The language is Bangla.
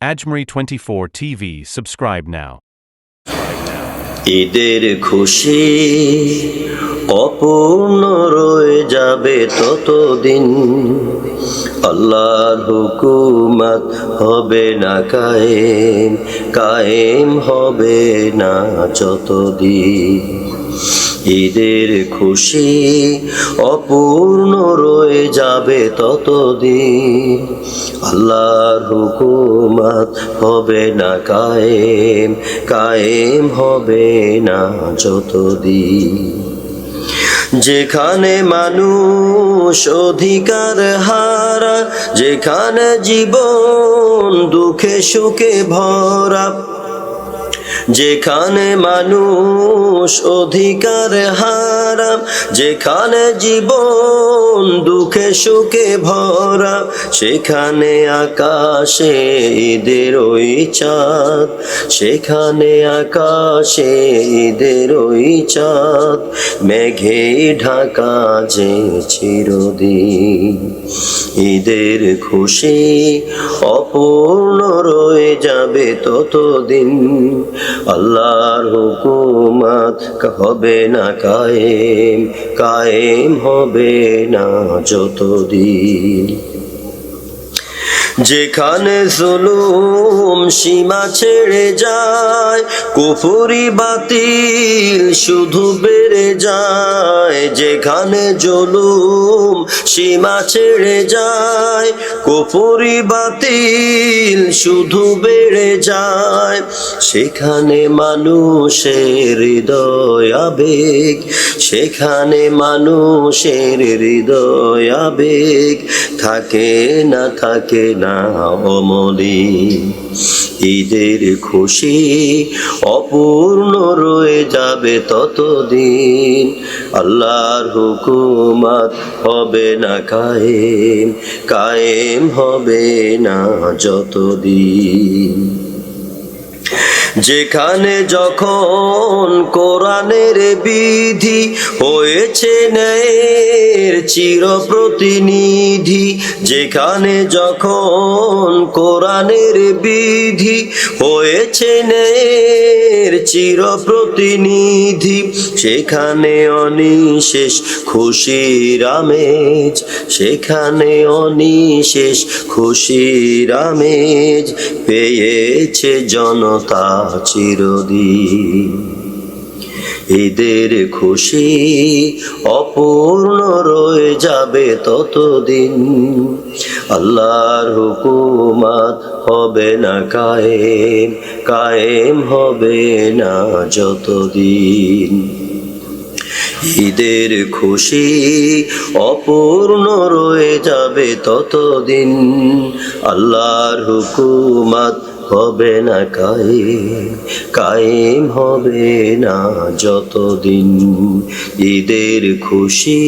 Ajmeri 24 TV. Subscribe now. ঈদের খুশি, অপূর্ণ রয়ে যাবে ততদিন আল্লাহর হুকুমত হবে না কায়েম কায়েম হবে না যতদিন ঈদের খুশি, অপূর্ণ রয়ে যাবে ততদিন। আল্লাহর হুকুমত হবে না কায়েম কায়েম হবে না যতদিন। যেখানে মানুষ অধিকার হারা, যেখানে জীবন দুঃখে সুখে ভরা যেখানে মানুষ অধিকার হারাম, যেখানে জীবন দুঃখে সুখে ভরা, সেখানে আকাশে ঈদের ওই চাঁদ, সেখানে আকাশে ঈদের ওই চাঁদ, মেঘে ঢাকা যে চিরদিন। ঈদের খুশি, অপূর্ণ রয়ে যাবে ততদিন। আল্লাহর হুকুমত হবে না কায়েম কায়েম হবে না যতদিন। যেখানে জুলুম সীমা ছেড়ে যায়, কুফুরি বাতিল শুধু বেড়ে যায়। যেখানে জুলুম সীমা ছেড়ে যায়, কপুরি বাতিল শুধু বেড়ে যায়। সেখানে মানুষের হৃদয় আবেগ, সেখানে মানুষের হৃদয় আবেগ থাকে না থাকে না অমলি ঈদের খুশি অপূর্ণ রয়ে যাবে ততদিন। আল্লাহর হুকুমাত হবে না কায়েম কায়েম হবে না যতদিন। যেখানে যখন কোরআনের বিধি হয়েছে ন্যায়ের চির প্রতিনিধি যেখানে যখন কোরআনের বিধি হয়েছে ন্যায়ের চির প্রতিনিধি সেখানে অনিশেষ খুশির আমেজ, সেখানে অনিশেষ খুশির আমেজ পেয়েছে জনতা। চিরদিন ঈদের খুশি অপূর্ণ রয়ে যাবে ততদিন। আল্লাহর হুকুমত হবে না কায়েম কায়েম হবে না যতদিন। ঈদের খুশি অপূর্ণ রয়ে যাবে ততদিন। আল্লাহর হুকুমত হবে না কায়েম কায়েম হবে না যতদিন ঈদের খুশি।